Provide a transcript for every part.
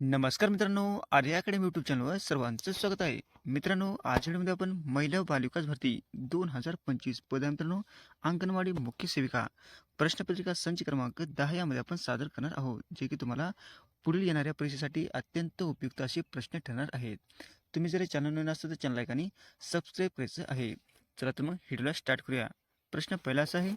नमस्कार मित्रांनो Arya academy YouTube चॅनलवर सर्वांचं स्वागत आहे. मित्रांनो आज व्हिडिओमध्ये आपण महिला बालविकास भरती दोन हजार पंचवीस पद मित्रांनो अंगणवाडी मुख्य सेविका प्रश्नपत्रिका संच क्रमांक दहा यामध्ये आपण सादर करणार आहोत जे की तुम्हाला पुढील येणाऱ्या परीक्षेसाठी अत्यंत उपयुक्त असे प्रश्न ठरणार आहेत. तुम्ही जर चॅनल नवीन असतं तर चॅनल लाईक सबस्क्राईब करायचं आहे. चला तर मग व्हिडिओला स्टार्ट करूया. प्रश्न पहिला असा आहे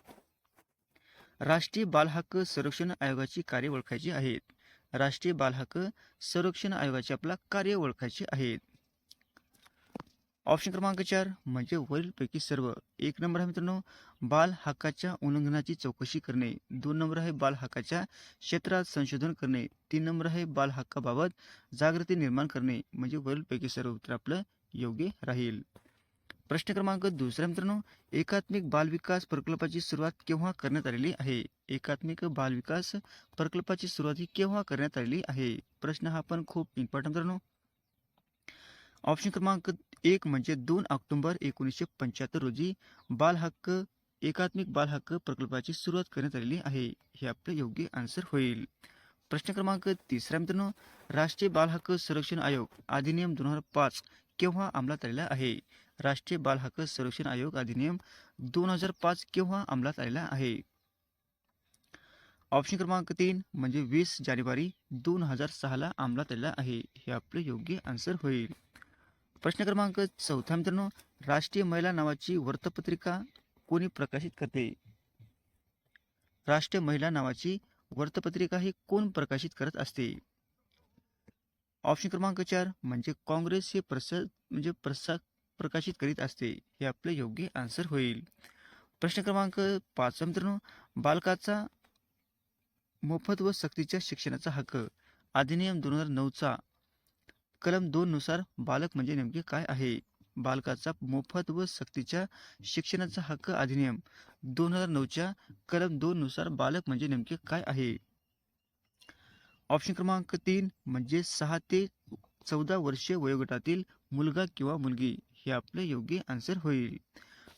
राष्ट्रीय बाल हक्क संरक्षण आयोगाची कार्य ओळखायची आहेत राष्ट्रीय बालहक्क संरक्षण आयोगाचे आपला कार्य ओळखायचे आहेत. ऑप्शन क्रमांक चार म्हणजे वरीलपैकी सर्व. एक नंबर आहे मित्रांनो बाल हक्काच्या उल्लंघनाची चौकशी करणे. दोन नंबर आहे बाल हक्काच्या क्षेत्रात संशोधन करणे. तीन नंबर आहे बाल हक्काबाबत जागृती निर्माण करणे. म्हणजे वरीलपैकी सर्व उत्तर आपलं योग्य राहील. प्रश्न क्रमांक दुसरा मित्रांनो एकात्मिक बालविकास प्रकल्पाची सुरुवात केव्हा करण्यात आलेली आहे? एकात्मिक बालविकास प्रकल्पाची सुरुवात ही केव्हा करण्यात आलेली आहे? प्रश्न हा पण खूप इम्पॉर्टंट मित्रांनो. ऑप्शन क्रमांक एक म्हणजे दोन ऑक्टोबर एकोणीसशे पंच्याहत्तर रोजी बाल हक्क एकात्मिक बाल हक्क प्रकल्पाची सुरुवात करण्यात आलेली आहे. हे आपलं योग्य आन्सर होईल. प्रश्न क्रमांक तिसरा मित्रांनो राष्ट्रीय बाल हक्क संरक्षण आयोग अधिनियम दोन हजार पाच केव्हा अंमलात आलेला आहे? राष्ट्रीय बाल हक्क संरक्षण आयोग अधिनियम दोन हजार पाच केव्हा अंमलात आलेला आहे? ऑप्शन क्रमांक तीन म्हणजे वीस जानेवारी दोन हजार सहाला अंमलात आलेला आहे. हे आपलं योग्य आन्सर होईल. प्रश्न क्रमांक चौथा मित्रांनो राष्ट्रीय महिला नावाची वृत्तपत्रिका कोणी प्रकाशित करते? राष्ट्रीय महिला नावाची वृत्तपत्रिका ही कोण प्रकाशित करत असते? ऑप्शन क्रमांक चार म्हणजे काँग्रेस हे प्रसा म्हणजे प्रसा प्रकाशित करीत असते हे आपले योग्य आन्सर होईल. प्रश्न क्रमांक पाच मित्रांनो बालकाचा मोफत व सक्तीच्या शिक्षणाचा हक्क. अधिनियम दोन हजार नऊचा कलम दोननुसार बालक म्हणजे नेमके काय आहे? बालकाचा मोफत व सक्तीच्या शिक्षणाचा हक्क अधिनियम दोन हजार नऊच्या कलम दोननुसार बालक म्हणजे नेमके काय आहे? ऑप्शन क्रमांक तीन म्हणजे सहा ते चौदा वर्षे वयोगटातील मुलगा किंवा मुलगी. हे आपले योग्य आन्सर होईल.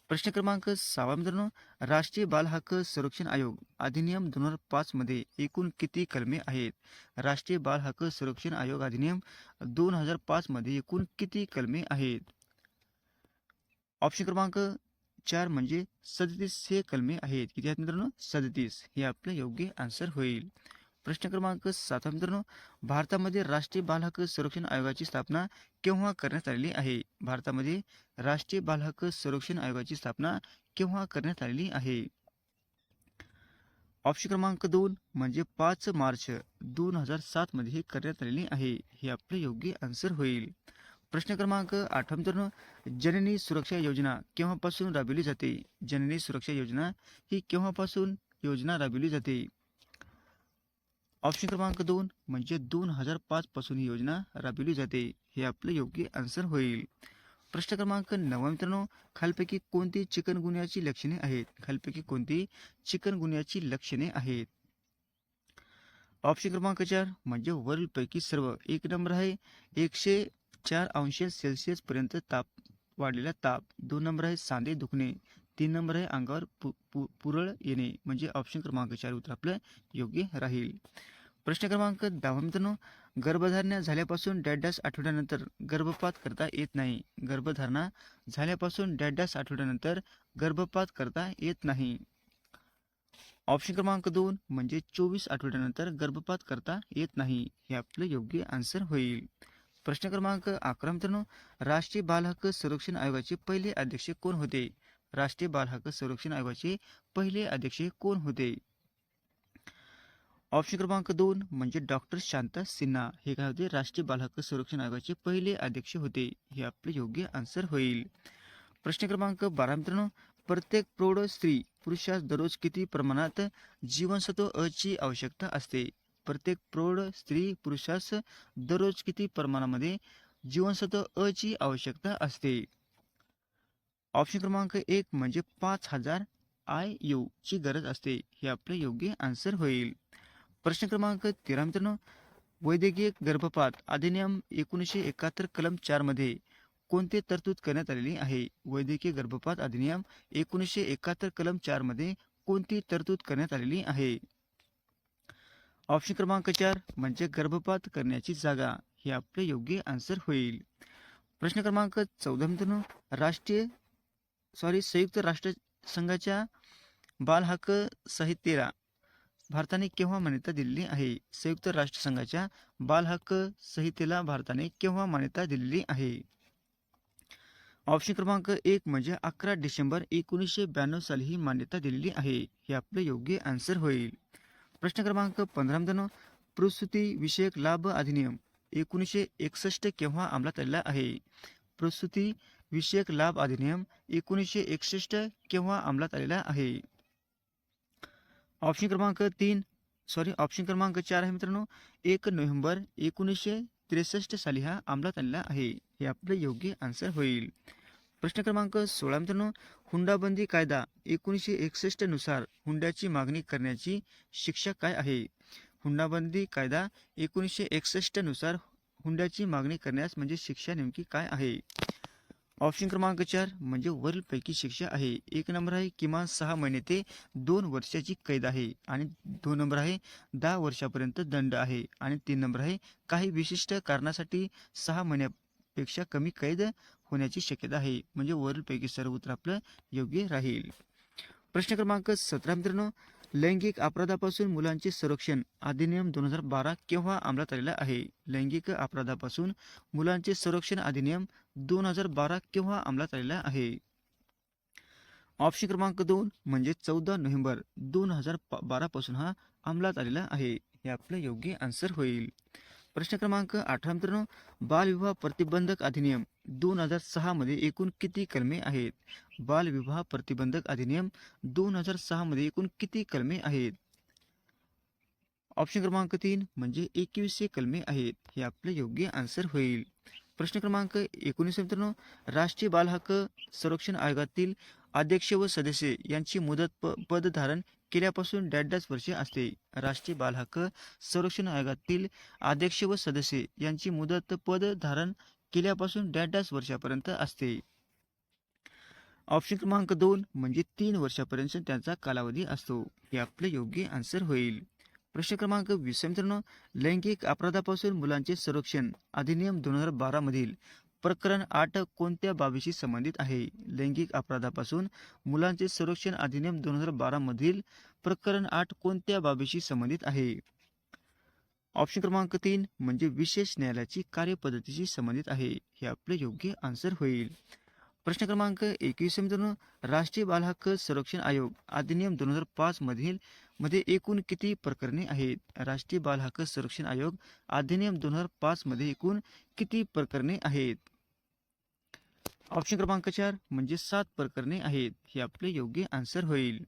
प्रश्न क्रमांक सहावा मित्रांनो राष्ट्रीय बाल हक्क संरक्षण आयोग अधिनियम दोन हजार पाच मध्ये एकूण किती कलमे आहेत? राष्ट्रीय बाल हक्क संरक्षण आयोग अधिनियम दोन हजार पाच मध्ये एकूण किती कलमे आहेत? ऑप्शन क्रमांक चार म्हणजे सदतीस हे कलमे आहेत. किती आहेत मित्रांनो? सदतीस हे आपलं योग्य आन्सर होईल. प्रश्न क्रमांक सातवा मित्रांनो. भारतामध्ये राष्ट्रीय बाल हक्क संरक्षण आयोगाची स्थापना केव्हा करण्यात आलेली आहे? भारतामध्ये राष्ट्रीय बाल हक्क संरक्षण आयोगाची स्थापना केव्हा करण्यात आलेली आहे? ऑप्शन क्रमांक दोन म्हणजे पाच मार्च दोन हजार सातमध्ये हे करण्यात आलेली आहे. हे आपले योग्य आन्सर होईल. प्रश्न क्रमांक आठवा मित्रांनो. जननी सुरक्षा योजना केव्हापासून राबविली जाते? जननी सुरक्षा योजना ही केव्हापासून योजना राबविली जाते? ऑप्शन क्रमांक दोन म्हणजे दोन हजार पाच पासून ही योजना राबविली जाते. हे आपलं योग्य आन्सर होईल. प्रश्न क्रमांक नवा मित्रांनो खालपैकी कोणती चिकनगुन्याची लक्षणे आहेत? खालपैकी कोणती चिकनगुन्याची लक्षणे आहेत? ऑप्शन क्रमांक चार म्हणजे वरीलपैकी सर्व. एक नंबर आहे एकशे चार अंश सेल्सिअस पर्यंत ताप वाढलेला ताप. दोन नंबर आहे सांधे दुखणे. तीन नंबर आहे अंगावर पु, पु, पुरळ येणे म्हणजे ऑप्शन क्रमांक चार उत्तर आपलं योग्य राहील. प्रश्न क्रमांक दहा मित्रांनो गर्भधारणा झाल्यापासून डॅडॅस आठवड्यानंतर गर्भपात करता येत नाही. गर्भधारणा झाल्यापासून डॅडॅस आठवड्यानंतर गर्भपात करता येत नाही. ऑप्शन क्रमांक दोन म्हणजे चोवीस आठवड्यानंतर गर्भपात करता येत नाही. हे आपलं योग्य आन्सर होईल. प्रश्न क्रमांक अकरा मित्रांनो राष्ट्रीय बाल हक्क संरक्षण आयोगाचे पहिले अध्यक्ष कोण होते? राष्ट्रीय बाल हक्क संरक्षण आयोगाचे पहिले अध्यक्ष कोण होते? ऑप्शन क्रमांक दोन म्हणजे डॉक्टर शांता सिन्हा. हे काय होते? राष्ट्रीय बाल हक्क संरक्षण आयोगाचे पहिले अध्यक्ष होते. हे आपले योग्य आन्सर होईल. प्रश्न क्रमांक बारा मित्रांनो प्रत्येक प्रौढ स्त्री पुरुषास दररोज किती प्रमाणात जीवनसत्व अ ची आवश्यकता असते? प्रत्येक प्रौढ स्त्री पुरुषास दररोज किती प्रमाणामध्ये जीवनसत्व अ ची आवश्यकता असते? ऑप्शन क्रमांक एक म्हणजे पाच हजार आय यू ची गरज असते. हे आपले योग्य आन्सर होईल. प्रश्न क्रमांक तेरा मित्रांनो वैद्यकीय गर्भपात अधिनियम एकोणीसशे एकाहत्तर कलम चारमध्ये कोणते तरतूद करण्यात आलेली आहे? वैद्यकीय गर्भपात अधिनियम एकोणीसशे एकाहत्तर कलम चारमध्ये कोणती तरतूद करण्यात आलेली आहे? ऑप्शन क्रमांक चार म्हणजे गर्भपात करण्याची जागा. हे आपले योग्य आन्सर होईल. प्रश्न क्रमांक चौदा मित्रांनो राष्ट्रीय सॉरी संयुक्त राष्ट्र संघाच्या बाल हक्क संहितेला भारताने केव्हा मान्यता दिलेली आहे? संयुक्त राष्ट्रसंघाच्या बालहक्क बाल हक्क संहितेला भारताने केव्हा मान्यता दिलेली आहे? ऑप्शन क्रमांक एक म्हणजे अकरा डिसेंबर एकोणीसशे ब्याण्णव साली ही मान्यता दिलेली आहे. हे आपले योग्य आन्सर होईल. प्रश्न क्रमांक पंधरा मित्रांनो प्रसूती विषयक लाभ अधिनियम एकोणीसशे एकसष्ट केव्हा अंमलात आलेला आहे? प्रसूती विषयक लाभ अधिनियम एकोणीसशे एकसष्ट केव्हा अंमलात आलेला आहे? ऑप्शन क्रमांक तीन. सॉरी ऑप्शन क्रमांक चार आहे मित्रांनो. एक नोव्हेंबर एकोणीसशे त्रेसष्ट साली हा अंमलात आलेला आहे. हे आपले योग्य आन्सर होईल. प्रश्न क्रमांक सोळा मित्रांनो. हुंडाबंदी कायदा एकोणीसशे एकसष्टनुसार हुंड्याची मागणी करण्याची शिक्षा काय आहे? हुंडाबंदी कायदा एकोणीसशे एकसष्टनुसार हुंड्याची मागणी करण्यास म्हणजे शिक्षा नेमकी काय आहे? ऑप्शन क्रमांक चार म्हणजे वरीलपैकी शिक्षा आहे. एक नंबर आहे किमान सहा महिने ते दोन वर्षाची कैद आहे. आणि दोन नंबर आहे दहा वर्षापर्यंत दंड आहे. आणि तीन नंबर आहे काही विशिष्ट कारणासाठी सहा महिन्यापेक्षा कमी कैद होण्याची शक्यता आहे. म्हणजे वरीलपैकी सर्व उत्तर आपलं योग्य राहील. प्रश्न क्रमांक सतरा मित्रांनो लैंगिक अपराधापासून मुलांचे संरक्षण अधिनियम दोन हजार बारा केव्हा अंमलात आलेला आहे? लैंगिक अपराधापासून मुलांचे संरक्षण अधिनियम दोन हजार बारा केव्हा अंमलात आलेला आहे? ऑप्शन क्रमांक दोन म्हणजे चौदा नोव्हेंबर दोन हजार बारा पासून हा अंमलात आलेला आहे. हे आपलं योग्य आन्सर होईल. प्रश्न क्रमांक अठरा मित्रांनो बालविवाह प्रतिबंधक अधिनियम दोन हजार सहामध्ये एकूण किती कलमे आहेत? बालविवाह प्रतिबंधक अधिनियम दोन हजार सहामध्ये एकूण किती कलमे आहेत? ऑप्शन क्रमांक तीन म्हणजे एकवीसशे कलमे आहेत. हे आपलं योग्य आन्सर होईल. प्रश्न क्रमांक एकोणीस मित्रांनो राष्ट्रीय बाल हक्क संरक्षण आयोगातील अध्यक्ष व सदस्य यांची मुदत प पद धारण केल्यापासून डॅड वर्षे असते राष्ट्रीय बाल हक्क संरक्षण आयोगातील अध्यक्ष व सदस्य यांची मुदत पद धारण केल्यापासून डॅड वर्षापर्यंत असते. ऑप्शन क्रमांक दोन म्हणजे तीन वर्षापर्यंत त्यांचा कालावधी असतो. हे आपलं योग्य आन्सर होईल. प्रश्न क्रमांक वीस मित्रांनो लैंगिक अपराधापासून मुलांचे संरक्षण अधिनियम दोन हजार बारा मधील प्रकरण आठ कोणत्या बाबीशी संबंधित आहे? लैंगिक अपराधापासून मुलांचे संरक्षण अधिनियम दोन हजार बारा मधील प्रकरण आठ कोणत्या बाबीशी संबंधित आहे? ऑप्शन क्रमांक तीन म्हणजे विशेष न्यायालयाची कार्यपद्धतीशी संबंधित आहे. हे आपले योग्य आन्सर होईल. प्रश्न क्रमांक एकवीस मित्रांनो. राष्ट्रीय बालहक्क संरक्षण आयोग अधिनियम दोन हजार पाच मधील मध्ये एकूण किती प्रकरणे आहेत? राष्ट्रीय बालहक्क संरक्षण आयोग अधिनियम दोन हजार पाच मध्ये एकूण किती प्रकरणे आहेत? ऑप्शन क्रमांक चार म्हणजे सात प्रकरणे आहेत. हे आपले योग्य आन्सर होईल.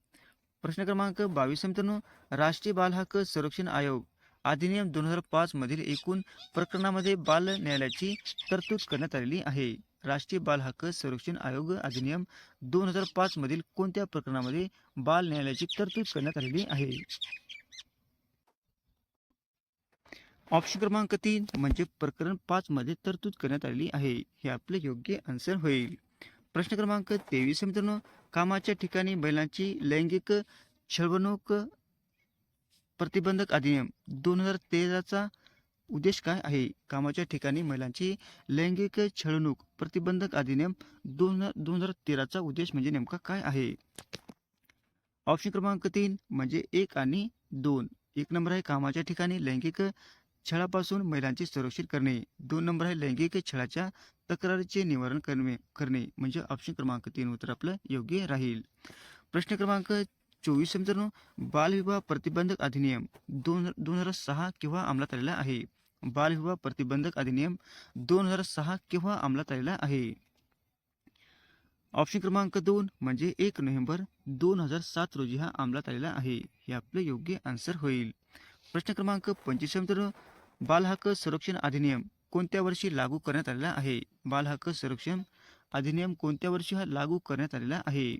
प्रश्न क्रमांक बावीस मित्रांनो. राष्ट्रीय बाल हक्क संरक्षण आयोग अधिनियम दोन हजार पाच मधील एकूण प्रकरणामध्ये बाल न्यायालयाची तरतूद करण्यात आलेली आहे. राष्ट्रीय बाल हक्क संरक्षण आयोग अधिनियम दोन हजार पाच मधील कोणत्या प्रकरणामध्ये बाल न्यायालयाची तरतूद करण्यात आलेली आहे? ऑप्शन क्रमांक तीन म्हणजे प्रकरण पाच मध्ये तरतूद करण्यात आलेली आहे. हे आपले योग्य आन्सर होईल. प्रश्न क्रमांक तेवीस मित्रांनो. कामाच्या ठिकाणी महिलांची लैंगिक छळवणूक प्रतिबंधक अधिनियम दोन हजार तेराचा उद्देश काय आहे? कामाच्या ठिकाणी महिलांची लैंगिक छळवणूक प्रतिबंधक अधिनियम दोन दोन हजार तेराचा उद्देश म्हणजे नेमका काय आहे? ऑप्शन क्रमांक तीन म्हणजे एक आणि दोन. एक नंबर आहे कामाच्या ठिकाणी लैंगिक छळापासून महिलांचे संरक्षण करणे. दोन नंबर आहे लैंगिक छळाच्या तक्रारीचे निवारण करणे करणे. म्हणजे ऑप्शन क्रमांक तीन उत्तर आपलं योग्य राहील. प्रश्न क्रमांक चोवीस मित्रांनो बालविवाह प्रतिबंधक अधिनियम दोन दोन हजार सहा किंवा अंमलात आलेला आहे. बालविवाह प्रतिबंधक अधिनियम दोन हजार सहा किंवा अंमलात आलेला आहे. ऑप्शन क्रमांक दोन म्हणजे एक नोव्हेंबर दोन हजार सात रोजी हा अंमलात आलेला आहे. हे आपले योग्य आन्सर होईल. प्रश्न क्रमांक पंचवीस मित्रांनो बालहक्क संरक्षण अधिनियम कोणत्या वर्षी लागू करण्यात आलेला आहे? बालहक्क संरक्षण अधिनियम कोणत्या वर्षी हा लागू करण्यात आलेला आहे?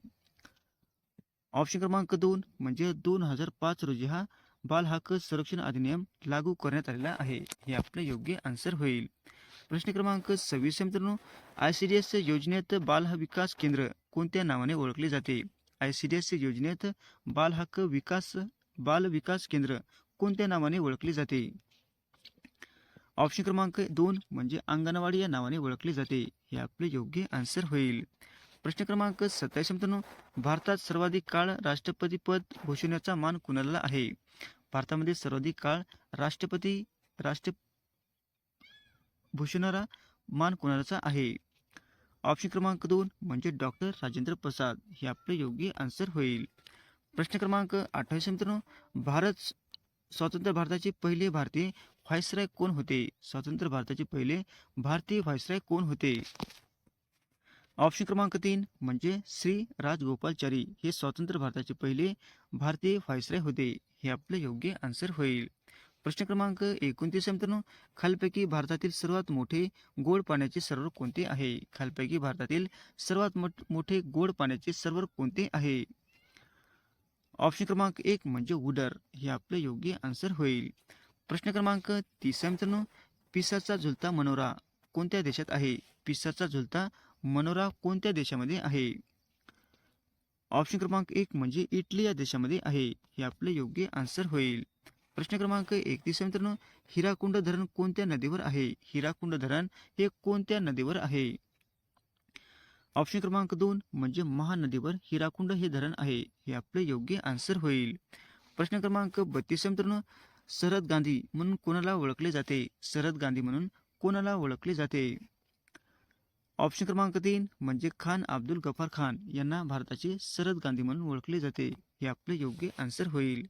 ऑप्शन क्रमांक दोन म्हणजे दोन हजार पाच रोजी हा बालहक्क संरक्षण अधिनियम लागू करण्यात आलेला आहे. हे आपले योग्य आन्सर होईल. प्रश्न क्रमांक सव्वीस मित्रांनो. आय सी डी एस योजनेत बाल विकास केंद्र कोणत्या नावाने ओळखले जाते? आय सी डी एस योजनेत बाल हक्क विकास बाल विकास केंद्र कोणत्या नावाने ओळखले जाते? ऑप्शन क्रमांक दोन म्हणजे अंगणवाडी या नावाने ओळखले जाते. हे आपले योग्य आन्सर होईल. प्रश्न क्रमांक सत्तावीस मित्रांनो भारतात सर्वाधिक काळ राष्ट्रपती पद भूषवण्याचा मान कुणाला आहे? भारतामध्ये सर्वाधिक काळ राष्ट्रपती राष्ट्र भूषणारा मान कुणाचा आहे? ऑप्शन क्रमांक दोन म्हणजे डॉक्टर राजेंद्र प्रसाद. हे आपले योग्य आन्सर होईल. प्रश्न क्रमांक अठ्ठावीस मित्रांनो भारत स्वतंत्र भारताचे पहिले भारतीय व्हायसराय कोण होते? स्वातंत्र्य भारताचे पहिले भारतीय व्हायसराय कोण होते? ऑप्शन क्रमांक तीन म्हणजे श्री राजगोपालचारी हे स्वतंत्र भारताचे पहिले भारतीय व्हायसराय होते. हे आपले योग्य आन्सर होईल. प्रश्न क्रमांक एकोणतीस मित्रांनो. खालपैकी भारतातील सर्वात मोठे गोड पाण्याचे सरोवर कोणते आहे? खालपैकी भारतातील सर्वात मोठ- मोठे गोड पाण्याचे सरोवर कोणते आहे? ऑप्शन क्रमांक एक म्हणजे उडर हे आपले योग्य आन्सर होईल. प्रश्न क्रमांक तीस मित्रांनो पिसाचा झुलता मनोरा कोणत्या देशात आहे? पिसाचा झुलता मनोरा कोणत्या देशामध्ये आहे? ऑप्शन क्रमांक एक म्हणजे इटली या देशामध्ये आहे. हे आपले योग्य आन्सर होईल. प्रश्न क्रमांक एकतीस मित्रांनो हिराकुंड धरण कोणत्या नदीवर आहे? हिराकुंड धरण हे कोणत्या नदीवर आहे? ऑप्शन क्रमांक दोन म्हणजे महानदीवर हिराकुंड हे धरण आहे. हे आपले योग्य आन्सर होईल. प्रश्न क्रमांक बत्तीस मित्रांनो शरद गांधी म्हणून कोणाला ओळखले जाते? शरद गांधी म्हणून कोणाला ओळखले जाते? ऑप्शन क्रमांक तीन म्हणजे खान अब्दुल गफार खान यांना भारताचे शरद गांधी म्हणून ओळखले जाते. हे आपले योग्य आन्सर होईल.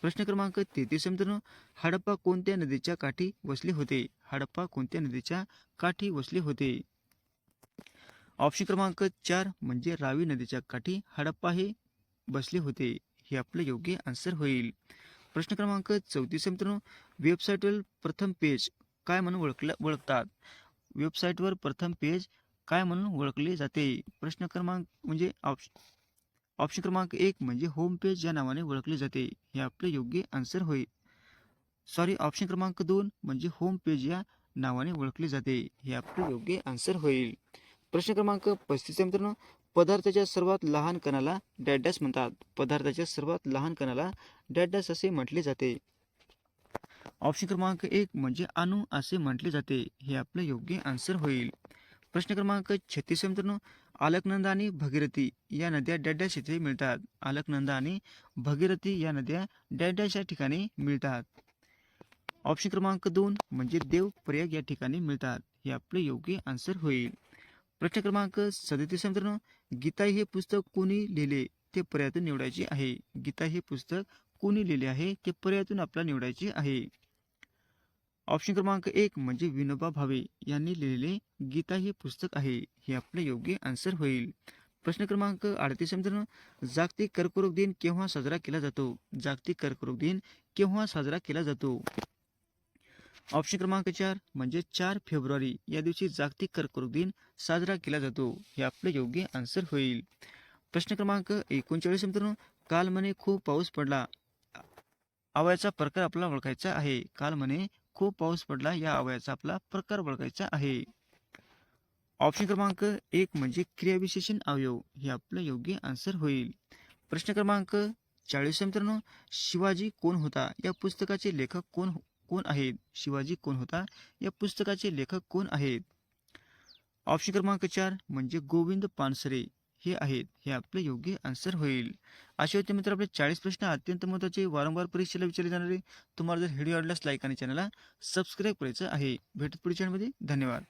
प्रश्न क्रमांक तेहतीस मित्रांनो. हडप्पा कोणत्या नदीच्या काठी वसले होते? हडप्पा कोणत्या नदीच्या काठी वसले होते? ऑप्शन क्रमांक चार म्हणजे रावी नदीच्या काठी हडप्पा हे बसले होते. हे आपले योग्य आन्सर होईल. प्रश्न क्रमांक चौतीस मित्रांनो. वेबसाईटवर प्रथम पेज काय म्हणून ओळखल्या ओळखतात? वेबसाईटवर प्रथम पेज काय म्हणून ओळखले जाते? प्रश्न क्रमांक म्हणजे ऑप्शन ऑप्शन क्रमांक एक म्हणजे होम पेज या नावाने ओळखले जाते. हे आपले योग्य आन्सर होईल सॉरी ऑप्शन क्रमांक दोन म्हणजे होम पेज या नावाने ओळखले जाते. हे आपले योग्य आन्सर होईल. प्रश्न क्रमांक पस्तीस मित्रांनो. पदार्थाच्या सर्वात लहान कणाला डॅडॅस म्हणतात. पदार्थाच्या सर्वात लहान कणाला डॅडॅस असे म्हटले जाते. ऑप्शन क्रमांक एक म्हणजे अणु असे म्हटले जाते. हे आपलं योग्य आन्सर होईल. प्रश्न क्रमांक छत्तीस मित्रांनो. आलकनंदा आणि भगीरथी या नद्या डॅडॅश येथे मिळतात. आलकनंदा आणि भगीरथी या नद्या डॅडॅश या ठिकाणी मिळतात. ऑप्शन क्रमांक दोन म्हणजे देव प्रयाग या ठिकाणी मिळतात. हे आपले योग्य आन्सर होईल. प्रश्न क्रमांक सदतीस मित्रांनो गीता हे पुस्तक कोणी लिहिले ते पर्यातून निवडायचे आहे. गीता हे पुस्तक कोणी लिहिले आहे ते पर्यातून आपल्याला निवडायचे आहे. ऑप्शन क्रमांक एक म्हणजे विनोबा भावे यांनी लिहिलेले गीता हे पुस्तक आहे. हे आपले योग्य आन्सर होईल. प्रश्न क्रमांक अडतीस मित्रांनो जागतिक कर्करोग दिन केव्हा साजरा केला जातो? जागतिक कर्करोग दिन केव्हा साजरा केला जातो? ऑप्शन क्रमांक चार म्हणजे चार फेब्रुवारी या दिवशी जागतिक कर्करोग दिन साजरा केला जातो. हे आपले योग्य आन्सर होईल. प्रश्न क्रमांक एकोणचाळीस मित्रांनो. काल म्हणे खूप पाऊस पडला. आवयाचा प्रकार आपला ओळखायचा आहे. काल म्हणे खूप पाऊस पडला. या आवयाचा आपला प्रकार ओळखायचा आहे. ऑप्शन क्रमांक एक म्हणजे क्रियाविशेषण अवयव. हे आपलं योग्य आन्सर होईल. प्रश्न क्रमांक चाळीस मित्रांनो. शिवाजी कोण होता? या पुस्तकाचे लेखक कोण हो- कोण आहेत? शिवाजी कोण होता? या पुस्तकाचे लेखक कोण आहेत? ऑप्शन क्रमांक चार म्हणजे गोविंद पानसरे हे आहेत. हे आपले योग्य आन्सर होईल. असे होते मित्र आपले चाळीस प्रश्न अत्यंत महत्त्वाचे. वारंवार परीक्षेला विचारले जाणारे. तुम्हाला जर व्हिडिओ आवडल्यास लाईक आणि चॅनलला सबस्क्राईब करायचं आहे. भेटत पुढच्या चॅनलमध्ये धन्यवाद.